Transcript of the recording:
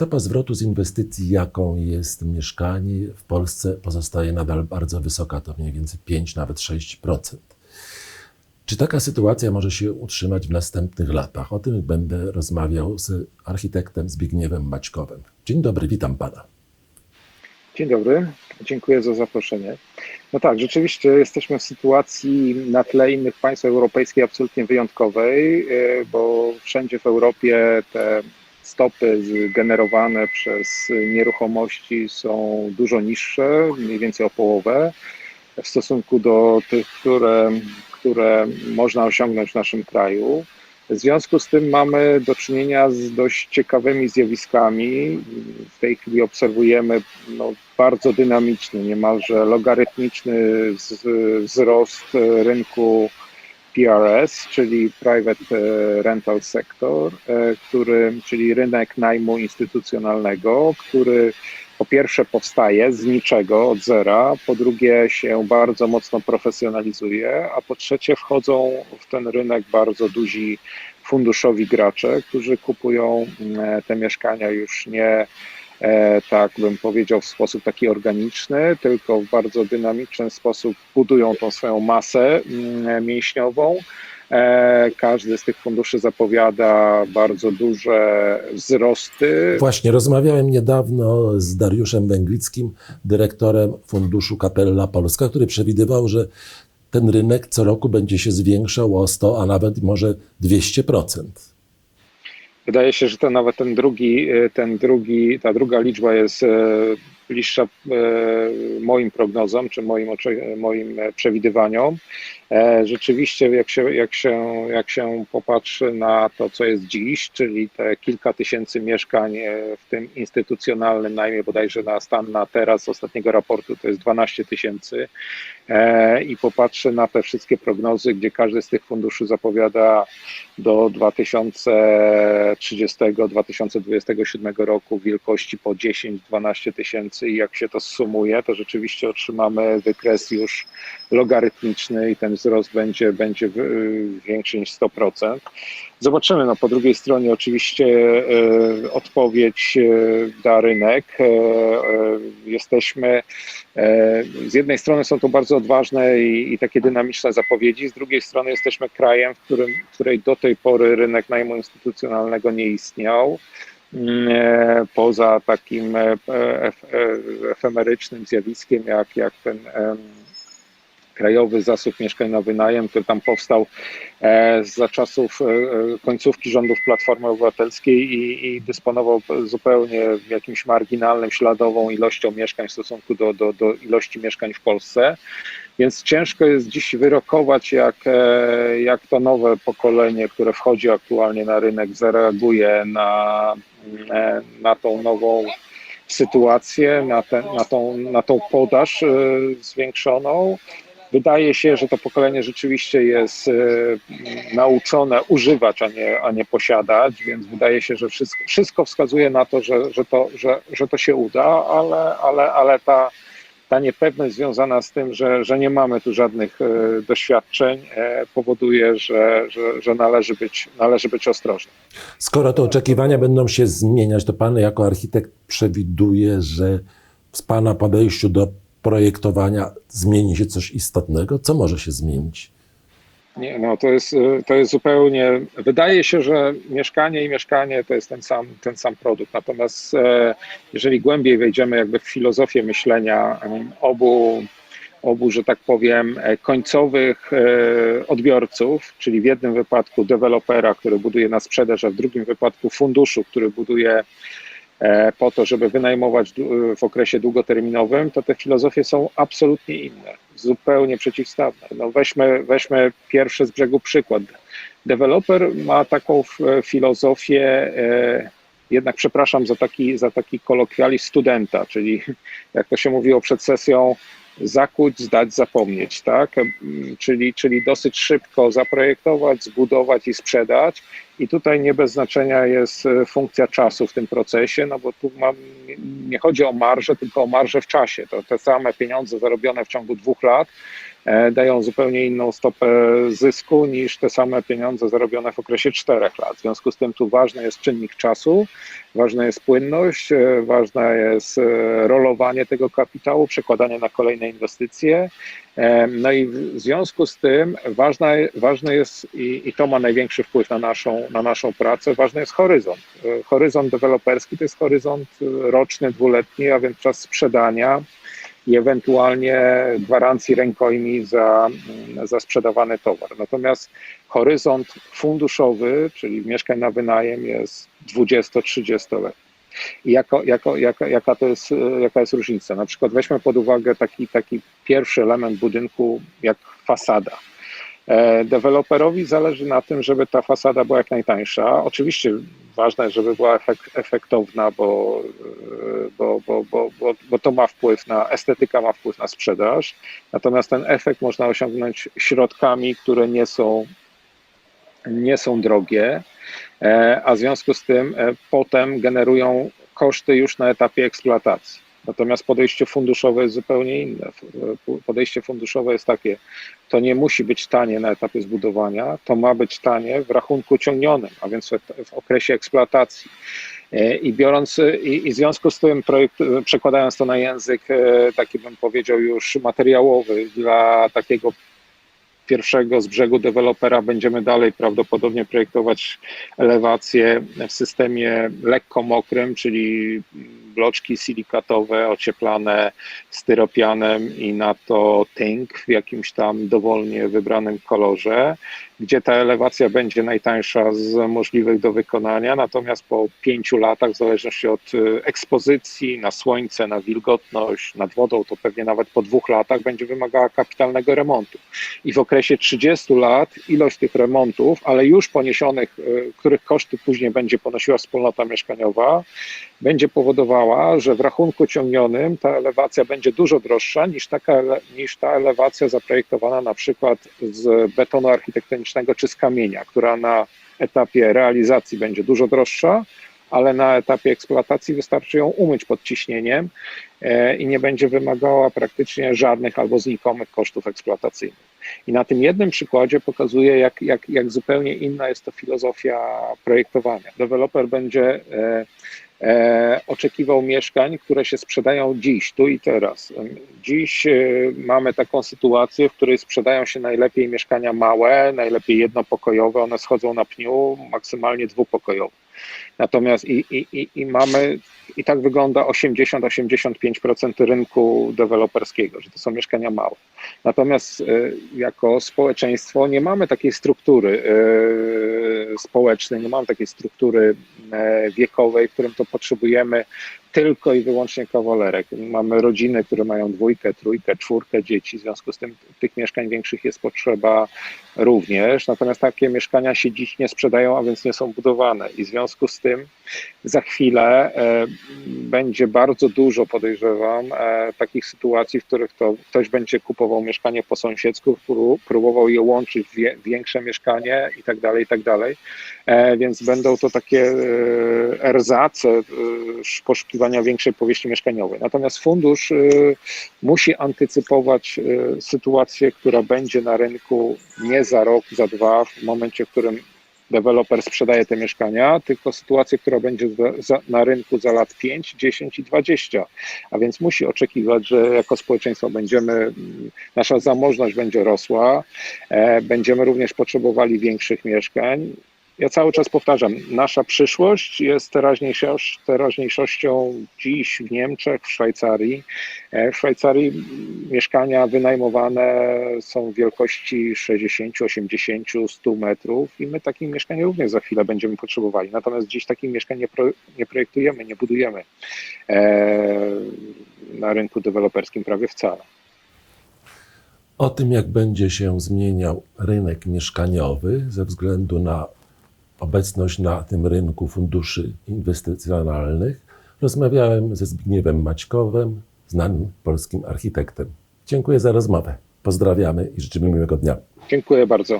Stopa zwrotu z inwestycji, jaką jest mieszkanie, w Polsce pozostaje nadal bardzo wysoka, to mniej więcej 5, nawet 6%. Czy taka sytuacja może się utrzymać w następnych latach? O tym będę rozmawiał z architektem Zbigniewem Maćkowem. Dzień dobry, witam pana. Dzień dobry, dziękuję za zaproszenie. No tak, rzeczywiście jesteśmy w sytuacji na tle innych państw europejskich absolutnie wyjątkowej, e, bo wszędzie w Europie te stopy generowane przez nieruchomości są dużo niższe, mniej więcej o połowę, w stosunku do tych, które, które można osiągnąć w naszym kraju. W związku z tym mamy do czynienia z dość ciekawymi zjawiskami. W tej chwili obserwujemy no, bardzo dynamiczny, niemalże logarytmiczny wzrost rynku PRS, czyli Private Rental Sector, który, czyli rynek najmu instytucjonalnego, który po pierwsze powstaje z niczego, od zera, po drugie się bardzo mocno profesjonalizuje, a po trzecie wchodzą w ten rynek bardzo duzi funduszowi gracze, którzy kupują mm, te mieszkania już nie e, tak bym powiedział, w sposób taki organiczny, tylko w bardzo dynamiczny sposób budują tą swoją masę mm, mięśniową E, każdy z tych funduszy zapowiada bardzo duże wzrosty. Właśnie rozmawiałem niedawno z Dariuszem Węglickim, dyrektorem funduszu Kapella Polska, który przewidywał, że ten rynek co roku będzie się zwiększał o 100, a nawet może 200%. Wydaje się, że to nawet ten drugi, e, ten drugi, ta druga liczba jest e, bliższa moim prognozom czy moim, moim przewidywaniom. E, rzeczywiście, jak się, jak, się, jak się popatrzy na to, co jest dziś, czyli te kilka tysięcy mieszkań e, w tym instytucjonalnym najmie, bodajże na stan na teraz ostatniego raportu to jest 12 tysięcy, e, i popatrzy na te wszystkie prognozy, gdzie każdy z tych funduszy zapowiada do 2030-2027 roku wielkości po 10-12 tysięcy, i jak się to sumuje, to rzeczywiście otrzymamy wykres już logarytmiczny i ten wzrost będzie, będzie większy niż 100%. Zobaczymy. No, po drugiej stronie oczywiście e, odpowiedź da rynek. E, jesteśmy z jednej strony są to bardzo odważne i, i, takie dynamiczne zapowiedzi, z drugiej strony jesteśmy krajem, w którym, w której do tej pory rynek najmu instytucjonalnego nie istniał poza takim efemerycznym zjawiskiem, jak, jak ten krajowy zasób mieszkań na wynajem, który tam powstał e, za czasów e, końcówki rządów Platformy Obywatelskiej i, i dysponował zupełnie jakimś marginalnym, śladową ilością mieszkań w stosunku do, do, do ilości mieszkań w Polsce. Więc ciężko jest dziś wyrokować, jak, e, jak to nowe pokolenie, które wchodzi aktualnie na rynek, zareaguje na, na tą nową sytuację, na, ten, na, tą, na tą podaż zwiększoną. Wydaje się, że to pokolenie rzeczywiście jest e, nauczone używać, a nie, a nie posiadać, więc wydaje się, że wszystko, wszystko wskazuje na to, że, że, to, że, że to się uda, ale, ale, ale ta, ta niepewność związana z tym, że, że nie mamy tu żadnych e, doświadczeń, e, powoduje, że, że, że należy, być, należy być ostrożny. Skoro te oczekiwania będą się zmieniać, to Pan jako architekt przewiduje, że w Pana podejściu do projektowania zmieni się coś istotnego? Co może się zmienić? Nie, no to jest, to jest zupełnie. Wydaje się, że mieszkanie i mieszkanie to jest ten sam, ten sam produkt. Natomiast e, jeżeli głębiej wejdziemy jakby w filozofię myślenia obu, obu, że tak powiem, e, końcowych odbiorców, czyli w jednym wypadku dewelopera, który buduje na sprzedaż, a w drugim wypadku funduszu, który buduje po to, żeby wynajmować w okresie długoterminowym, to te filozofie są absolutnie inne, zupełnie przeciwstawne. No weźmy, weźmy pierwszy z brzegu przykład. Deweloper ma taką filozofię, e, jednak przepraszam za taki, za taki kolokwializm studenta, czyli jak to się mówiło przed sesją, zakuć, zdać, zapomnieć, tak? Czyli, czyli dosyć szybko zaprojektować, zbudować i sprzedać. I tutaj nie bez znaczenia jest e, funkcja czasu w tym procesie, no bo tu mam, nie chodzi o marżę, tylko o marżę w czasie. To te same pieniądze zarobione w ciągu dwóch lat dają zupełnie inną stopę zysku niż te same pieniądze zarobione w okresie czterech lat. W związku z tym tu ważny jest czynnik czasu, ważna jest płynność, e, ważne jest e, rolowanie tego kapitału, przekładanie na kolejne inwestycje. E, No i w związku z tym ważna, ważny jest, i, i to ma największy wpływ na naszą, na naszą pracę, ważny jest horyzont. E, Horyzont deweloperski to jest horyzont e, roczny, dwuletni, a więc czas sprzedania i ewentualnie gwarancji rękojmi za, mm, za sprzedawany towar. Natomiast horyzont funduszowy, czyli mieszkań na wynajem jest 20-30 lat. I jako, jako, jaka, jaka, to jest, e, jaka jest różnica? Na przykład weźmy pod uwagę taki, taki pierwszy element budynku jak fasada. E, Deweloperowi zależy na tym, żeby ta fasada była jak najtańsza. Oczywiście ważne żeby była efek, efektowna, bo, e, bo, bo, bo, bo, bo to ma wpływ na, estetyka ma wpływ na sprzedaż. Natomiast ten efekt można osiągnąć środkami, które nie są, nie są drogie, e, a w związku z tym potem generują koszty już na etapie eksploatacji. Natomiast podejście funduszowe jest zupełnie inne. Podejście funduszowe jest takie, to nie musi być tanie na etapie zbudowania, to ma być tanie w rachunku ciągnionym, a więc w, okresie eksploatacji. E, I biorąc, i, i w związku z tym projekt, przekładając to na język, e, taki bym powiedział już materiałowy, dla takiego pierwszego z brzegu dewelopera będziemy dalej prawdopodobnie projektować elewację w systemie lekko mokrym, czyli bloczki silikatowe ocieplane styropianem i na to tynk w jakimś tam dowolnie wybranym kolorze, gdzie ta elewacja będzie najtańsza z możliwych do wykonania, natomiast po pięciu latach, w zależności od y, ekspozycji na słońce, na wilgotność, nad wodą, to pewnie nawet po dwóch latach będzie wymagała kapitalnego remontu. I w okresie 30 lat ilość tych remontów, ale już poniesionych, y, których koszty później będzie ponosiła wspólnota mieszkaniowa, będzie powodowała, że w rachunku ciągnionym ta elewacja będzie dużo droższa niż, taka, niż ta elewacja zaprojektowana na przykład z betonu architektonicznego czy z kamienia, która na etapie realizacji będzie dużo droższa, ale na etapie eksploatacji wystarczy ją umyć pod ciśnieniem e, i nie będzie wymagała praktycznie żadnych albo znikomych kosztów eksploatacyjnych. I na tym jednym przykładzie pokazuje, jak, jak, jak zupełnie inna jest to filozofia projektowania. Deweloper będzie e, e, oczekiwał mieszkań, które się sprzedają dziś, tu i teraz. Dziś e, mamy taką sytuację, w której sprzedają się najlepiej mieszkania małe, najlepiej jednopokojowe, one schodzą na pniu, maksymalnie dwupokojowe. Natomiast i, i, i, i mamy, i tak wygląda 80-85% rynku deweloperskiego, że to są mieszkania małe. Natomiast e, jako społeczeństwo nie mamy takiej struktury e, społecznej, nie mamy takiej struktury e, wiekowej, w którym to potrzebujemy tylko i wyłącznie kawalerek. Mamy rodziny, które mają dwójkę, trójkę, czwórkę dzieci, w związku z tym tych mieszkań większych jest potrzeba również. Natomiast takie mieszkania się dziś nie sprzedają, a więc nie są budowane i w związku z tym za chwilę e, będzie bardzo dużo, podejrzewam, e, takich sytuacji, w których to ktoś będzie kupował mieszkanie po sąsiedzku, pró- próbował je łączyć w większe mieszkanie i tak dalej, i tak dalej. E, Więc będą to takie erzace poszukiwania większej powierzchni mieszkaniowej. Natomiast fundusz musi antycypować sytuację, która będzie na rynku nie za rok, za dwa, w momencie, w którym deweloper sprzedaje te mieszkania, tylko sytuację, która będzie za, na rynku za lat 5, 10 i 20. A więc musi oczekiwać, że jako społeczeństwo będziemy, mm, nasza zamożność będzie rosła, e, będziemy również potrzebowali większych mieszkań. Ja cały czas powtarzam, nasza przyszłość jest teraźniejszością dziś w Niemczech, w Szwajcarii. E, W Szwajcarii mieszkania wynajmowane są wielkości 60, 80, 100 metrów i my takich mieszkań również za chwilę będziemy potrzebowali. Natomiast dziś takich mieszkań nie, pro, nie projektujemy, nie budujemy e, na rynku deweloperskim prawie wcale. O tym, jak będzie się zmieniał rynek mieszkaniowy ze względu na obecność na tym rynku funduszy inwestycjonalnych, rozmawiałem ze Zbigniewem Maćkowem, znanym polskim architektem. Dziękuję za rozmowę. Pozdrawiamy i życzymy miłego dnia. Dziękuję bardzo.